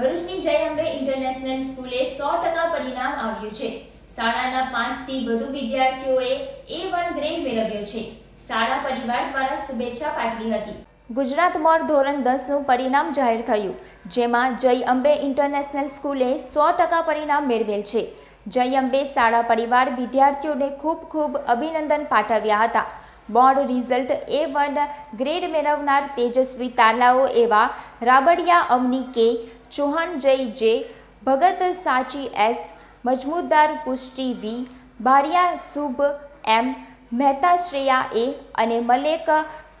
ભરૂચની જય અંબે ઇન્ટરનેશનલ સ્કૂલે સો ટકા પરિણામ આવ્યું છે. શાળાના પાંચથી વધુ વિદ્યાર્થીઓએ એ વન ગ્રેડ મેળવ્યો છે. શાળા પરિવાર દ્વારા શુભેચ્છા પાઠવી હતી. ગુજરાત મોર ધોરણ દસનું પરિણામ જાહેર થયું, જેમાં જય અંબે ઇન્ટરનેશનલ સ્કૂલે સો ટકા પરિણામ મેળવેલ છે. જય અંબે શાળા પરિવાર વિદ્યાર્થીઓને ખૂબ ખૂબ અભિનંદન પાઠવ્યા હતા. Board result A one grade મેળવનાર તેજસ્વી તારલાઓ એવા રાબડિયા અવની કે ચૌહાણ જય જે ભગત સાચી એસ મજમુદાર પુષ્ટિ વી બારિયા શુભ એમ મહેતા શ્રેયા એ અને મલેક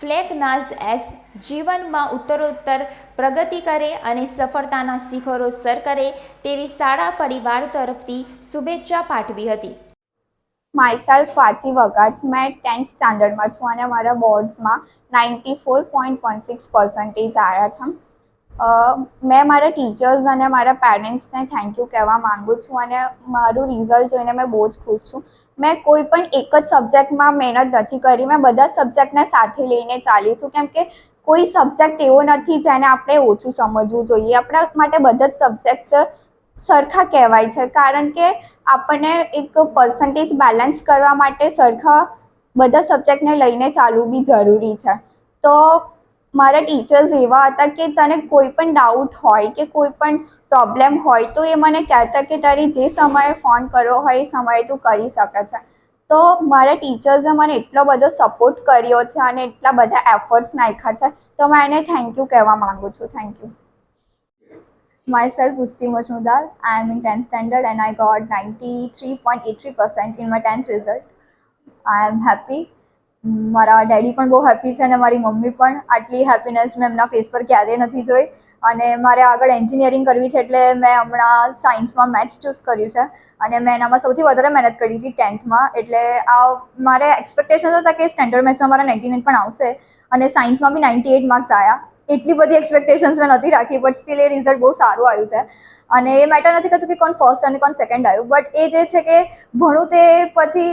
ફ્લેકનાઝ એસ જીવનમાં ઉત્તરોત્તર પ્રગતિ કરે અને સફળતાના શિખરો સર કરે તેવી શાળા પરિવાર તરફથી શુભેચ્છા પાઠવી હતી. માયસેલ્ફ વાંચી વખત મેં ટેન્થ સ્ટાન્ડર્ડમાં છું અને મારા બોર્ડ્સમાં ninety four point one six percentage આવ્યા છે. મેં મારા ટીચર્સ અને મારા પેરેન્ટ્સને થેન્ક યુ કહેવા માગું છું અને મારું રિઝલ્ટ જોઈને મેં બહુ જ ખુશ છું. મેં કોઈ પણ એક જ સબ્જેક્ટમાં મહેનત નથી કરી. મેં બધા સબ્જેક્ટને સાથે લઈને ચાલી છું. કેમ કે કોઈ સબ્જેક્ટ એવો નથી જેને આપણે ઓછું સમજવું જોઈએ. આપણા માટે બધા જ સબ્જેક્ટ્સ સરખા કહેવાય છે. કારણ કે આપણને એક પર્સન્ટેજ બેલેન્સ કરવા માટે સરખા બધા સબ્જેક્ટને લઈને ચાલવું બી જરૂરી છે. તો મારા ટીચર્સ એવા હતા કે તને કોઈ પણ ડાઉટ હોય કે કોઈ પણ પ્રોબ્લેમ હોય તો એ મને કહેતા કે તારી જે સમયે ફોન કરવો હોય એ સમયે તું કરી શકે છે તો મારા ટીચર્સે મને એટલો બધો સપોર્ટ કર્યો છે અને એટલા બધા એફર્ટ્સ નાખ્યા છે તો મેં એને થેન્ક યુ કહેવા માગું છું thank you Myself, Pusti Majmudar. I am in 10th standard and I got 93.83% in my 10th result. I am happy. મારા ડેડી પણ બહુ હેપી છે અને મારી મમ્મી પણ આટલી હેપીનેસ મેં એમના ફેસ પર ક્યારેય નથી જોઈ. અને મારે આગળ એન્જિનિયરિંગ કરવી છે એટલે મેં હમણાં સાયન્સમાં મેથ્સ ચૂઝ કર્યું છે. અને મેં એનામાં સૌથી વધારે મહેનત કરી હતી ટેન્થમાં એટલે આ મારે એક્સપેક્ટેશન હતા કે સ્ટેન્ડર્ડ મેથ્સમાં મારા નાઇન્ટી નાઇન પણ આવશે. અને સાયન્સમાં બી નાઇન્ટી એઇટ માર્ક્સ આવ્યા એટલી બધી એક્સપેક્ટેશન્સ મેં નથી રાખી બટ સ્ટીલ એ રિઝલ્ટ બહુ સારું આવ્યું છે. અને એ મેટર નથી કરતું કે કોણ ફર્સ્ટ અને કોણ સેકન્ડ આવ્યું. બટ એ જે છે કે ભણું તે પછી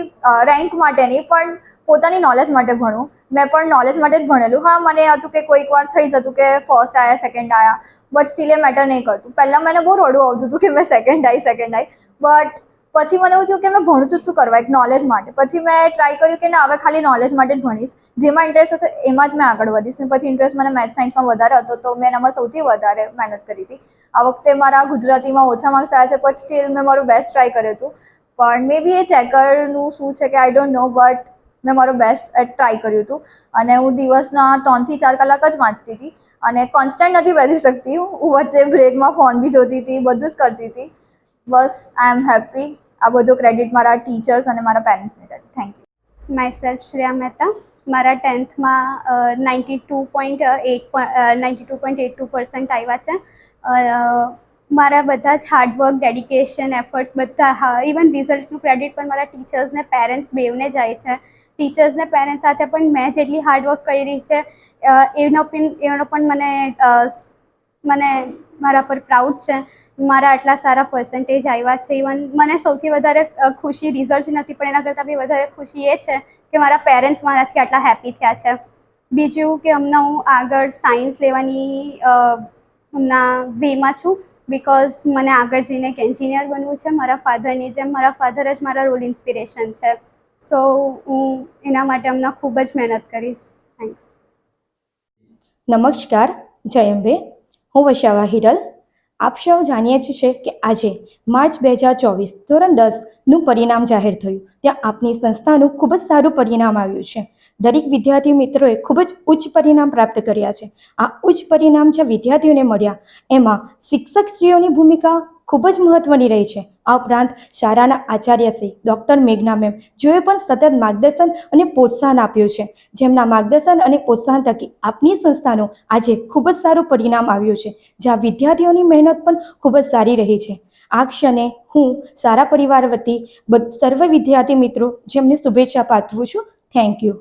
રેન્ક માટે નહીં, પણ પોતાની નોલેજ માટે ભણું. મેં પણ નોલેજ માટે જ ભણેલું. હા, મને હતું કે કોઈક વાર થઈ જતું કે ફર્સ્ટ આવ્યા સેકન્ડ આવ્યા બટ સ્ટીલ એ મેટર નહીં કરતું. પહેલાં મને બહુ રડવું આવતું હતું કે મેં સેકન્ડ આવી સેકન્ડ આવી બટ પછી મને એવું થયું કે મેં ભણું છું શું કરવા? એક નોલેજ માટે. પછી મેં ટ્રાય કર્યું કે ના, હવે ખાલી નોલેજ માટે જ ભણીશ. જેમાં ઇન્ટરેસ્ટ હશે એમાં જ મેં આગળ વધીશ. ને પછી ઇન્ટરેસ્ટ મને મેથ્સ સાયન્સમાં વધારે હતો તો મેં એનામાં સૌથી વધારે મહેનત કરી હતી. આ વખતે મારા ગુજરાતીમાં ઓછા માર્ક્સ આવ્યા છે પણ સ્ટીલ મેં મારું બેસ્ટ ટ્રાય કર્યું હતું. પણ મે બી એ ચેકરનું શું છે કે આઈ ડોન્ટ નો બટ મેં મારું બેસ્ટ ટ્રાય કર્યું હતું. અને હું દિવસના ત્રણથી ચાર કલાક જ વાંચતી હતી. અને કોન્સ્ટન્ટ નથી બેસી શકતી હું. વચ્ચે બ્રેકમાં ફોન બી જોતી હતી, બધું જ કરતી હતી. બસ આઈ એમ હેપી આ બધું ક્રેડિટ મારા ટીચર્સ અને મારા પેરેન્ટ્સને જાય thank you my Shreya Mehta મારા ટેન્થમાં ninety two point eight ninety two point eight two percent આવ્યા છે. મારા બધા જ હાર્ડવર્ક ડેડિકેશન એફર્ટ્સ બધા, હા ઇવન રિઝલ્ટ્સનું ક્રેડિટ પણ મારા ટીચર્સને પેરેન્ટ્સ બેવને જાય છે. ટીચર્સને પેરેન્ટ્સ સાથે પણ મેં જેટલી હાર્ડવર્ક કરી છે એનો પણ એનો પણ મને મને મારા પર પ્રાઉડ છે. મારા આટલા સારા પર્સન્ટેજ આવ્યા છે. ઇવન મને સૌથી વધારે ખુશી રિઝલ્ટ નથી, પણ એના કરતાં બી વધારે ખુશી એ છે કે મારા પેરેન્ટ્સ મારાથી આટલા હેપી થયા છે. બીજું કે હમણાં હું આગળ સાયન્સ લેવાની હમણાં વેમાં છું. બિકોઝ મને આગળ જઈને એક એન્જિનિયર બનવું છે, મારા ફાધરની જેમ. મારા ફાધર જ મારા રોલ ઇન્સ્પિરેશન છે. સો હું એના માટે હમણાં ખૂબ જ મહેનત કરીશ. થેન્ક્સ નમસ્કાર, જય અંબે. હું વશાવા હિરલ. આપ સૌ જાણીએ છીએ કે આજે માર્ચ બે હજાર ચોવીસ ધોરણ દસનું પરિણામ જાહેર થયું. ત્યાં આપની સંસ્થાનું ખૂબ જ સારું પરિણામ આવ્યું છે. દરેક વિદ્યાર્થી મિત્રોએ ખૂબ જ ઉચ્ચ પરિણામ પ્રાપ્ત કર્યા છે. આ ઉચ્ચ પરિણામ જે વિદ્યાર્થીઓને મળ્યા, એમાં શિક્ષક સ્ત્રીઓની ભૂમિકા ખૂબ જ મહત્વની રહી છે. આ ઉપરાંત શાળાના આચાર્ય શ્રી ડૉક્ટર મેઘના મેમ જેઓએ પણ સતત માર્ગદર્શન અને પ્રોત્સાહન આપ્યું છે. જેમના માર્ગદર્શન અને પ્રોત્સાહન થકી આપની સંસ્થાનું આજે ખૂબ જ સારું પરિણામ આવ્યું છે, જ્યાં વિદ્યાર્થીઓની મહેનત પણ ખૂબ જ સારી રહી છે. આ ક્ષણે હું સારા પરિવાર વતી સર્વ વિદ્યાર્થી મિત્રો જેમને શુભેચ્છા પાઠવું છું, થેન્ક યુ.